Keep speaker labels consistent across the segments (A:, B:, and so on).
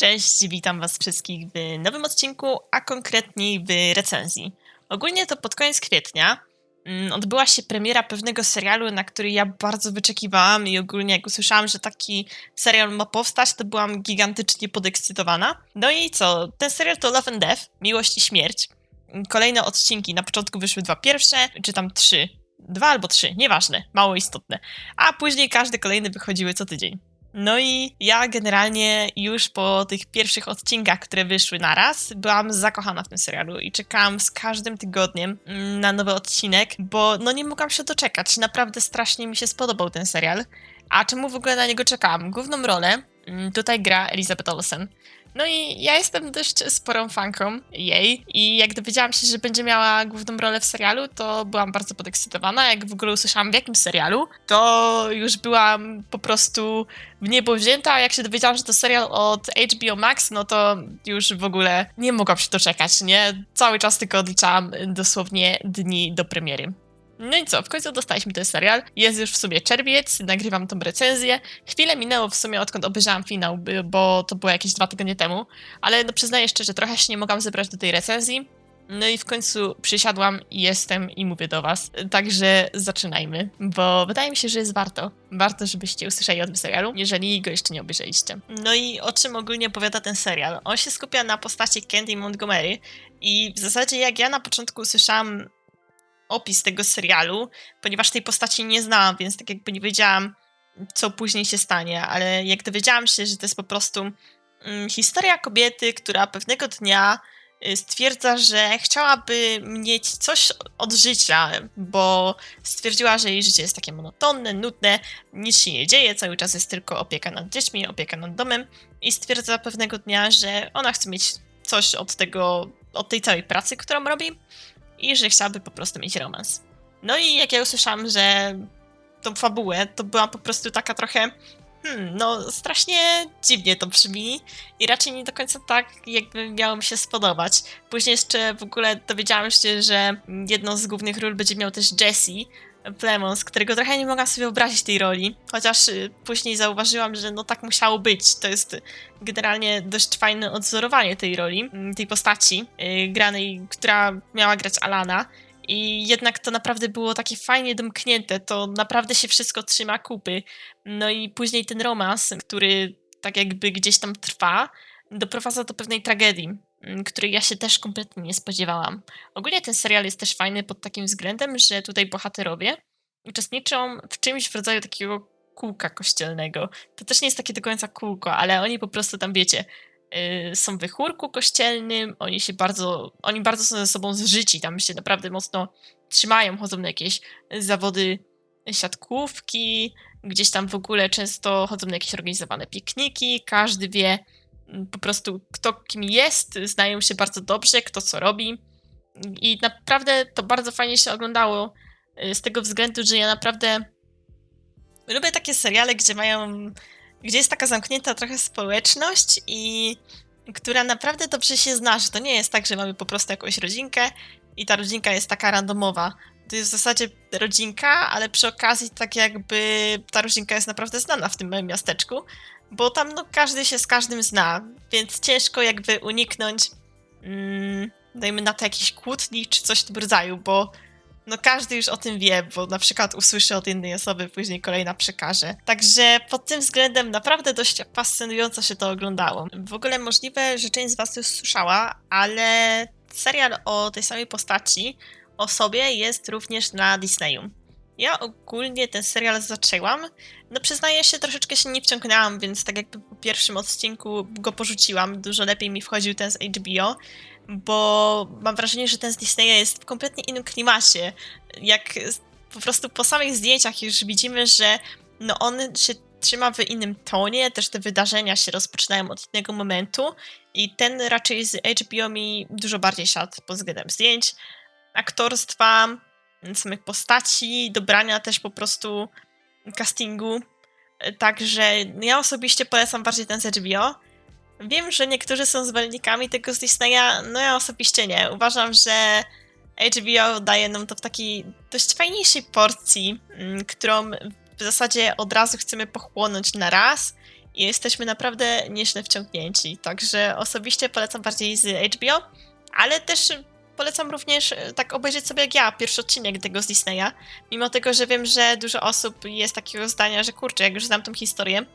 A: Cześć, witam Was wszystkich w nowym odcinku, a konkretniej w recenzji. Ogólnie to pod koniec kwietnia mm, odbyła się premiera pewnego serialu, na który ja bardzo wyczekiwałam i ogólnie jak usłyszałam, że taki serial ma powstać, to byłam gigantycznie podekscytowana. No i co? Ten serial to Love and Death, Miłość i Śmierć. Kolejne odcinki, na początku wyszły dwa pierwsze, czy tam trzy. Dwa albo trzy, nieważne, mało istotne. A później każdy kolejny wychodziły co tydzień. No i ja generalnie już po tych pierwszych odcinkach, które wyszły naraz, byłam zakochana w tym serialu i czekałam z każdym tygodniem mm, na nowy odcinek, bo no nie mogłam się doczekać. Naprawdę strasznie mi się spodobał ten serial. A czemu w ogóle na niego czekałam? Główną rolę tutaj gra Elizabeth Olsen. No i ja jestem dość sporą fanką jej i jak dowiedziałam się, że będzie miała główną rolę w serialu, to byłam bardzo podekscytowana. Jak w ogóle usłyszałam w jakim serialu, to już byłam po prostu w niebo wzięta, a jak się dowiedziałam, że to serial od HBO Max, no to już w ogóle nie mogłam się doczekać, nie? Cały czas tylko odliczałam dosłownie dni do premiery. No i co, w końcu dostaliśmy ten serial. Jest już w sumie czerwiec, nagrywam tą recenzję. Chwilę minęło w sumie odkąd obejrzałam finał, bo to było jakieś dwa tygodnie temu, ale no przyznaję szczerze, trochę się nie mogłam zebrać do tej recenzji. No i w końcu przysiadłam jestem i mówię do was. Także zaczynajmy, bo wydaje mi się, że jest warto. Warto, żebyście usłyszeli o tym serialu, jeżeli go jeszcze nie obejrzeliście. No i o czym ogólnie opowiada ten serial? On się skupia na postaci Candy Montgomery i w zasadzie jak ja na początku usłyszałam opis tego serialu, ponieważ tej postaci nie znałam, więc tak jakby nie wiedziałam, co później się stanie, ale jak dowiedziałam się, że to jest po prostu mm, historia kobiety, która pewnego dnia y, stwierdza, że chciałaby mieć coś od życia, bo stwierdziła, że jej życie jest takie monotonne, nudne, nic się nie dzieje, cały czas jest tylko opieka nad dziećmi, opieka nad domem i stwierdza pewnego dnia, że ona chce mieć coś od tego, od tej całej pracy, którą robi i że chciałaby po prostu mieć romans. No i jak ja usłyszałam, że tą fabułę, to byłam po prostu taka trochę hmm, no strasznie dziwnie to brzmi i raczej nie do końca tak, jakby miało mi się spodobać. Później jeszcze w ogóle dowiedziałam się, że jedną z głównych ról będzie miał też Jesse, Plemons, którego trochę nie mogłam sobie wyobrazić tej roli, chociaż y, później zauważyłam, że no tak musiało być. To jest generalnie dość fajne odzorowanie tej roli, mm, tej postaci yy, granej, która miała grać Alana. I jednak to naprawdę było takie fajnie domknięte, to naprawdę się wszystko trzyma kupy. No i później ten romans, który tak jakby gdzieś tam trwa, doprowadza do pewnej tragedii. Mm, której ja się też kompletnie nie spodziewałam. Ogólnie ten serial jest też fajny pod takim względem, że tutaj bohaterowie uczestniczą w czymś w rodzaju takiego kółka kościelnego. To też nie jest takie do końca kółko, ale oni po prostu tam, wiecie, yy, są w chórku kościelnym, oni się bardzo, oni bardzo są ze sobą zżyci, tam się naprawdę mocno trzymają, chodzą na jakieś zawody siatkówki, gdzieś tam w ogóle często chodzą na jakieś organizowane pikniki, każdy wie, po prostu kto kim jest, znają się bardzo dobrze, kto co robi. I naprawdę to bardzo fajnie się oglądało y, z tego względu, że ja naprawdę lubię takie seriale, gdzie mają, gdzie jest taka zamknięta trochę społeczność i która naprawdę dobrze się zna, że to nie jest tak, że mamy po prostu jakąś rodzinkę i ta rodzinka jest taka randomowa. To jest w zasadzie rodzinka, ale przy okazji tak jakby ta rodzinka jest naprawdę znana w tym małym miasteczku, bo tam no, każdy się z każdym zna, więc ciężko jakby uniknąć, mm, dajmy na to jakiejś kłótni czy coś w tym rodzaju, bo no każdy już o tym wie, bo na przykład usłyszy od innej osoby, później kolejna przekaże. Także pod tym względem naprawdę dość fascynująco się to oglądało. W ogóle możliwe, że część z was już słyszała, ale serial o tej samej postaci, o sobie jest również na Disneyu. Ja ogólnie ten serial zaczęłam. No przyznaję się, troszeczkę się nie wciągnęłam, więc tak jakby po pierwszym odcinku go porzuciłam. Dużo lepiej mi wchodził ten z HBO, bo mam wrażenie, że ten z Disneya jest w kompletnie innym klimacie. Jak po prostu po samych zdjęciach już widzimy, że no on się trzyma w innym tonie, też te wydarzenia się rozpoczynają od innego momentu i ten raczej z HBO mi dużo bardziej siadł pod względem zdjęć, aktorstwa, samych postaci, dobrania też po prostu castingu. Także ja osobiście polecam bardziej ten z HBO. Wiem, że niektórzy są zwolennikami tego z Disneya, no ja osobiście nie. Uważam, że HBO daje nam to w takiej dość fajniejszej porcji, mm, którą w zasadzie od razu chcemy pochłonąć na raz i jesteśmy naprawdę nieźle wciągnięci. Także osobiście polecam bardziej z HBO, ale też polecam również e, tak obejrzeć sobie jak ja pierwszy odcinek tego z Disneya. Mimo tego, że wiem, że dużo osób jest takiego zdania, że kurczę, jak już znam tą historię,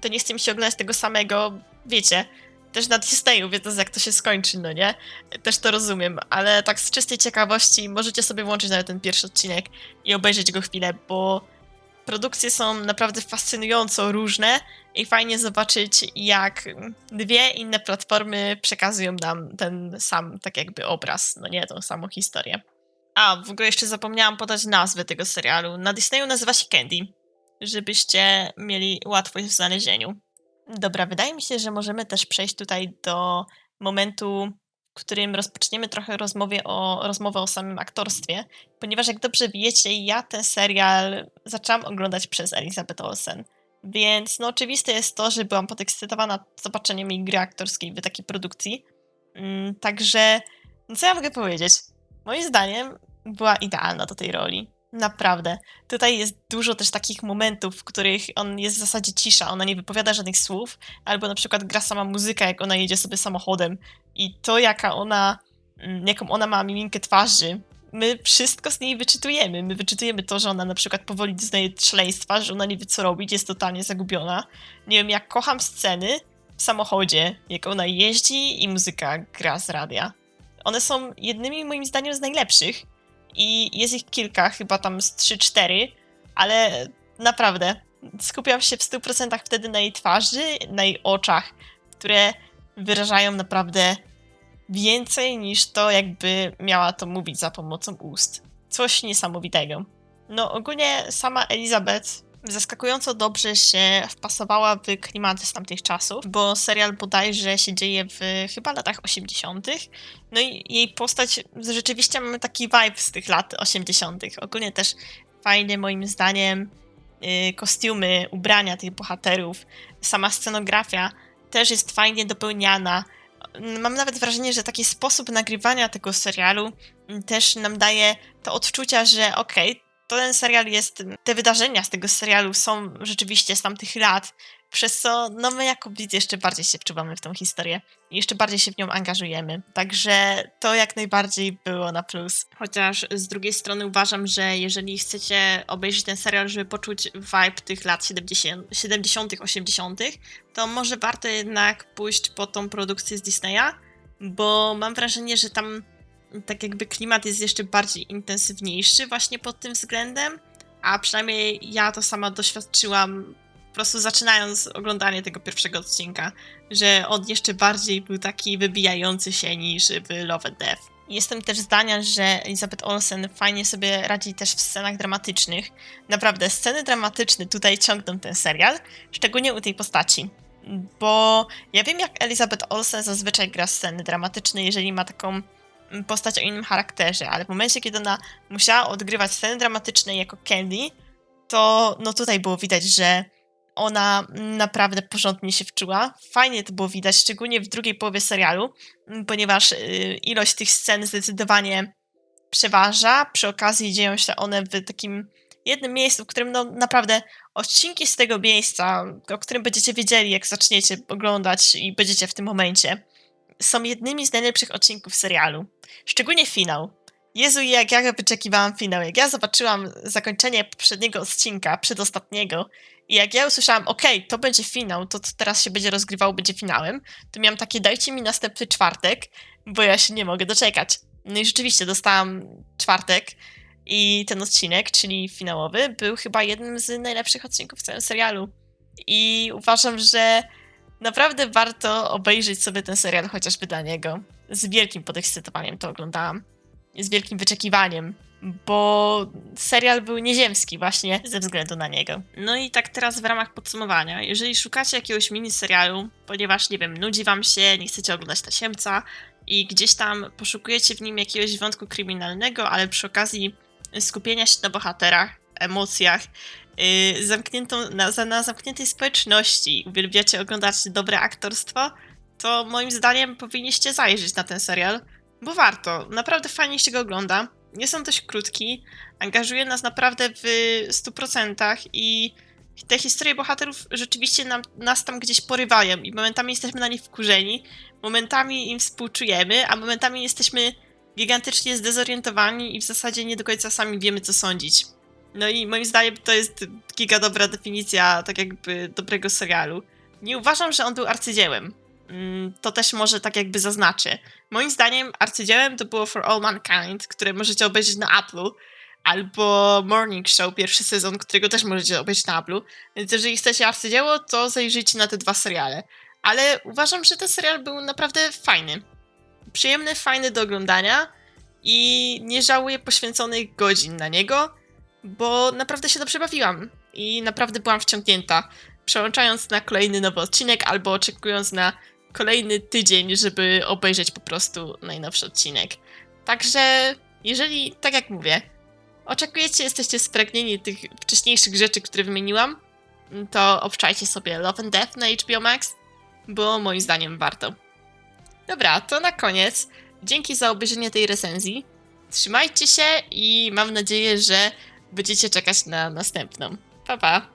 A: to nie chcę mi się oglądać tego samego, wiecie, też na Disneyu, wiedząc jak to się skończy, no nie? Też to rozumiem, ale tak z czystej ciekawości możecie sobie włączyć nawet ten pierwszy odcinek i obejrzeć go chwilę, bo produkcje są naprawdę fascynująco różne i fajnie zobaczyć, jak dwie inne platformy przekazują nam ten sam, tak jakby obraz, no nie, tą samą historię. A, w ogóle jeszcze zapomniałam podać nazwę tego serialu. Na Disneyu nazywa się Candy, żebyście mieli łatwość w znalezieniu. Dobra, wydaje mi się, że możemy też przejść tutaj do momentu, którym rozpoczniemy trochę rozmowie o, rozmowę o samym aktorstwie, ponieważ jak dobrze wiecie, ja ten serial zaczęłam oglądać przez Elizabeth Olsen. Więc no oczywiste jest to, że byłam podekscytowana zobaczeniem jej gry aktorskiej w takiej produkcji. Mm, także, no co ja mogę powiedzieć? Moim zdaniem była idealna do tej roli. Naprawdę. Tutaj jest dużo też takich momentów, w których on jest w zasadzie cisza, ona nie wypowiada żadnych słów, albo na przykład gra sama muzyka, jak ona jedzie sobie samochodem. I to, jaka ona, mm, jaką ona ma miminkę twarzy, my wszystko z niej wyczytujemy. My wyczytujemy to, że ona na przykład powoli doznaje szaleństwa, że ona nie wie co robić, jest totalnie zagubiona. Nie wiem, jak kocham sceny w samochodzie, jak ona jeździ i muzyka gra z radia. One są jednymi moim zdaniem z najlepszych i jest ich kilka, chyba tam z 3-4, ale naprawdę skupiam się w 100% wtedy na jej twarzy, na jej oczach, które wyrażają naprawdę więcej niż to, jakby miała to mówić za pomocą ust. Coś niesamowitego. No, ogólnie sama Elizabeth zaskakująco dobrze się wpasowała w klimaty z tamtych czasów, bo serial bodajże się dzieje w chyba latach 80. No i jej postać, rzeczywiście mamy taki vibe z tych lat 80. Ogólnie też fajnie moim zdaniem yy, kostiumy, ubrania tych bohaterów, sama scenografia też jest fajnie dopełniana. Mam nawet wrażenie, że taki sposób nagrywania tego serialu też nam daje to odczucia, że okej, okay, to ten serial jest, te wydarzenia z tego serialu są rzeczywiście z tamtych lat, przez co no my jako widz jeszcze bardziej się wczuwamy w tą historię i jeszcze bardziej się w nią angażujemy. Także to jak najbardziej było na plus. Chociaż z drugiej strony uważam, że jeżeli chcecie obejrzeć ten serial, żeby poczuć vibe tych lat 70., 70., 80., to może warto jednak pójść po tą produkcję z Disneya, bo mam wrażenie, że tam tak jakby klimat jest jeszcze bardziej intensywniejszy właśnie pod tym względem, a przynajmniej ja to sama doświadczyłam po prostu zaczynając oglądanie tego pierwszego odcinka, że on jeszcze bardziej był taki wybijający się niż w Love and Death. Jestem też zdania, że Elizabeth Olsen fajnie sobie radzi też w scenach dramatycznych. Naprawdę, sceny dramatyczne tutaj ciągną ten serial, szczególnie u tej postaci. Bo ja wiem, jak Elizabeth Olsen zazwyczaj gra sceny dramatyczne, jeżeli ma taką postać o innym charakterze, ale w momencie, kiedy ona musiała odgrywać sceny dramatyczne jako Candy, to no tutaj było widać, że ona naprawdę porządnie się wczuła. Fajnie to było widać, szczególnie w drugiej połowie serialu, ponieważ y, ilość tych scen zdecydowanie przeważa. Przy okazji dzieją się one w takim jednym miejscu, w którym no naprawdę odcinki z tego miejsca, o którym będziecie wiedzieli, jak zaczniecie oglądać i będziecie w tym momencie, są jednymi z najlepszych odcinków serialu. Szczególnie finał. Jezu, jak ja wyczekiwałam finał. Jak ja zobaczyłam zakończenie poprzedniego odcinka, przedostatniego, i jak ja usłyszałam, okej, okay, to będzie finał, to teraz się będzie rozgrywało, będzie finałem, to miałam takie, dajcie mi następny czwartek, bo ja się nie mogę doczekać. No i rzeczywiście dostałam czwartek i ten odcinek, czyli finałowy, był chyba jednym z najlepszych odcinków w całym serialu. I uważam, że naprawdę warto obejrzeć sobie ten serial chociażby dla niego. Z wielkim podekscytowaniem to oglądałam. Z wielkim wyczekiwaniem, bo serial był nieziemski właśnie ze względu na niego. No i tak teraz w ramach podsumowania, jeżeli szukacie jakiegoś mini serialu, ponieważ nie wiem, nudzi wam się, nie chcecie oglądać tasiemca i gdzieś tam poszukujecie w nim jakiegoś wątku kryminalnego, ale przy okazji skupienia się na bohaterach, emocjach, yy, zamkniętą, na, na zamkniętej społeczności, uwielbiacie oglądać dobre aktorstwo, to moim zdaniem powinniście zajrzeć na ten serial, bo warto. Naprawdę fajnie się go ogląda. Jest on dość krótki, angażuje nas naprawdę w 100% i te historie bohaterów rzeczywiście nam, nas tam gdzieś porywają i momentami jesteśmy na nich wkurzeni, momentami im współczujemy, a momentami jesteśmy gigantycznie zdezorientowani i w zasadzie nie do końca sami wiemy, co sądzić. No i moim zdaniem to jest giga dobra definicja tak jakby dobrego serialu. Nie uważam, że on był arcydziełem. Mm, To też może tak jakby zaznaczę. Moim zdaniem arcydziełem to było For All Mankind, które możecie obejrzeć na Apple'u, albo Morning Show, pierwszy sezon, którego też możecie obejrzeć na Apple'u. Więc jeżeli chcecie arcydzieło, to zajrzyjcie na te dwa seriale. Ale uważam, że ten serial był naprawdę fajny. Przyjemny, fajny do oglądania i nie żałuję poświęconych godzin na niego, bo naprawdę się dobrze bawiłam i naprawdę byłam wciągnięta, przełączając na kolejny nowy odcinek albo oczekując na kolejny tydzień, żeby obejrzeć po prostu najnowszy odcinek. Także, jeżeli, tak jak mówię, oczekujecie, jesteście spragnieni tych wcześniejszych rzeczy, które wymieniłam, to obczajcie sobie Love and Death na HBO Max, bo moim zdaniem warto. Dobra, to na koniec. Dzięki za obejrzenie tej recenzji. Trzymajcie się i mam nadzieję, że będziecie czekać na następną. Pa pa!